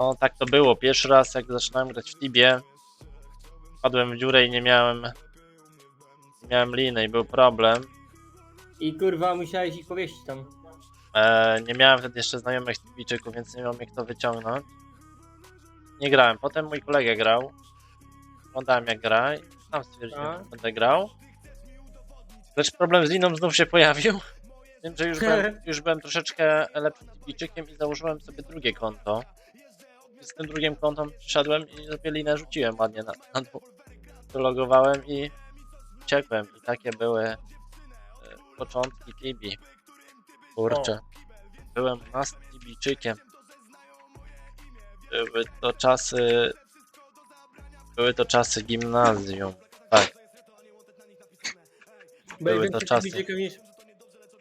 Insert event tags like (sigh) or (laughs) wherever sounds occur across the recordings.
No tak to było. Pierwszy raz jak zaczynałem grać w Tibie, wpadłem w dziurę i nie miałem nie miałem liny i był problem. I kurwa musiałeś ich powieścić tam. E, nie miałem wtedy jeszcze znajomych Tibijczyków, więc nie miałem jak to wyciągnąć. Nie grałem. Potem mój kolega grał. Oglądałem jak gra i sam stwierdziłem, że będę grał. Lecz problem z liną znów się pojawił. Wiem, że już byłem, (laughs) już byłem troszeczkę lepszym Tibijczykiem i założyłem sobie drugie konto. Z tym drugim kontem przyszedłem i sobie linę rzuciłem ładnie na, na dwóch. Wylogowałem i uciekłem. I takie były e, początki Tibi. Kurczę. Byłem nas Tibijczykiem. Były to czasy... Były to czasy gimnazjum. Tak, Były to czasy.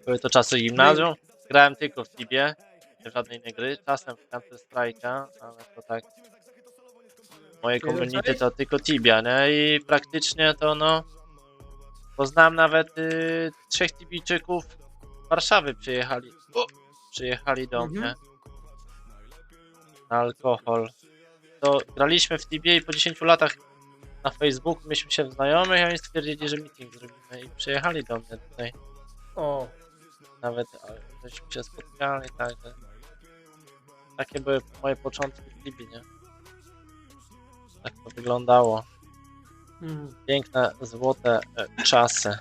Były to czasy gimnazjum. Grałem tylko w Tibie. Nie żadnej innej gry. Czasem w Counter Strike'a, ale to tak. Moje community to tylko Tibia, nie? I praktycznie to no. Poznałem nawet y, trzech Tibijczyków z Warszawy przyjechali. O, przyjechali do Mhm. mnie. Na alkohol. To graliśmy w Tibie i po 10 latach na Facebooku myśmy się znajomych, a oni stwierdzili, że meeting zrobimy i przyjechali do mnie tutaj. O, Nawet żeśmy się spotkali, tak. Takie były moje początki w Libii, nie? Tak to wyglądało. mm. Piękne, złote e, czasy.